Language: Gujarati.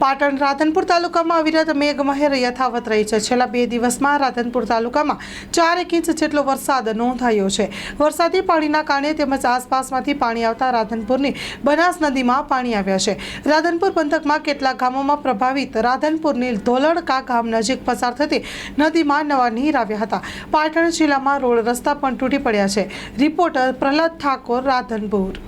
પાટણ રાધનપુર તાલુકામાં અવિરત મેઘમહેર યથાવત રહી છે. છેલ્લા બે દિવસમાં રાધનપુર તાલુકામાં ચાર એક ઇંચ જેટલો વરસાદ નોંધાયો છે. વરસાદી પાણીના કારણે તેમજ આસપાસમાંથી પાણી આવતા રાધનપુરની બનાસ નદીમાં પાણી આવ્યા છે. રાધનપુર પંથકમાં કેટલાક ગામોમાં પ્રભાવિત રાધનપુરની ધોલડકા ગામ નજીક પસાર થતી નદીમાં નવા નીર આવ્યા હતા. પાટણ જિલ્લામાં રોડ રસ્તા પણ તૂટી પડ્યા છે. રિપોર્ટર પ્રહલાદ ઠાકોર, રાધનપુર.